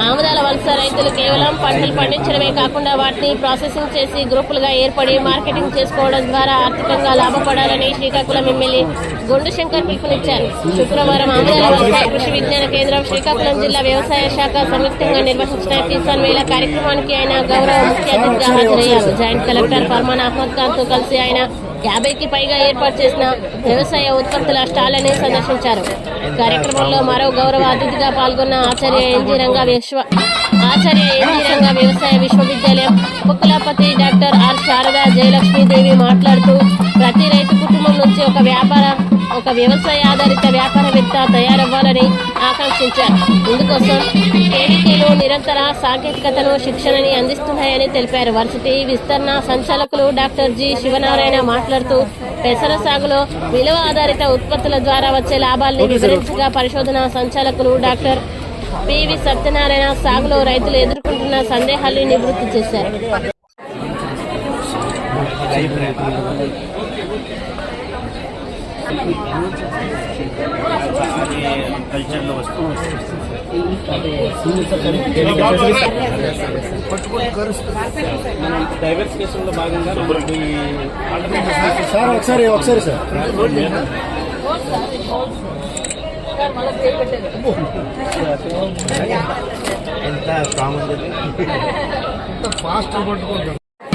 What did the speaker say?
ఆముదాల వలస రైతులు కేవలం పంటలు పండించడమే కాకుండా వాటిని ప్రాసెసింగ్ చేసి గ్రూపులుగా ఏర్పడి మార్కెటింగ్ చేసుకోవడం ద్వారా ఆర్థికంగా లాభపడాలని శ్రీకాకుళం ఎమ్మెల్యే గుండు శంకర్ పిలుపునిచ్చారు. శుక్రవారం ఆముదాల వలస కృషి విజ్ఞాన కేంద్రం శ్రీకాకుళం జిల్లా వ్యవసాయ శాఖ సంయుక్తంగా నిర్వహించిన కిసాన్ మేళ కార్యక్రమానికి ఆయన గౌరవ ముఖ్య అతిథిగా హాజరయ్యారు. జాయింట్ కలెక్టర్ ఫర్మాన్ అహ్మద్ ఖాన్తో కలిసి ఆయన యాభైకి పైగా ఏర్పాటు చేసిన వ్యవసాయ ఉత్పత్తుల స్టాళ్ళని సందర్శించారు. కార్యక్రమంలో మరో గౌరవ అతిథిగా పాల్గొన్న ఆచార్య ఎన్జీ రంగ విశ్వ ఆచార్య ఎన్జీ రంగ వ్యవసాయ విశ్వవిద్యాలయం కుక్కలాపతి డాక్టర్ ఆర్ శారదా జయలక్ష్మీదేవి మాట్లాడుతూ ప్రతి రైతు కుటుంబం నుంచి ఒక వ్యాపార ఒక వ్యవసాయ ఆధారిత వ్యాపారవేత్త తయారవ్వాలని ఆకాంక్షించారు. ఇందుకోసం కేవీకేలు నిరంతర సాంకేతికతను శిక్షణని అందిస్తున్నాయని తెలిపారు. వర్సిటీ విస్తరణ సంచాలకులు డాక్టర్ జి శివనారాయణ మాట్లాడుతూ పెసర సాగులో విలువ ఆధారిత ఉత్పత్తుల ద్వారా వచ్చే లాభాల్ని వివరించగా పరిశోధన సంచాలకులు డాక్టర్ పివి సత్యనారాయణ సాగులో రైతులు ఎదుర్కొంటున్న సందేహాలు నివృత్తి చేశారు. కల్చర్లో వస్తూ డైవర్సిఫికేషన్లో భాగంగా సార్ ఒకసారి ఒకసారి సార్ ఎంత ఉంది ఫాస్ట్ పట్టుకుంటాం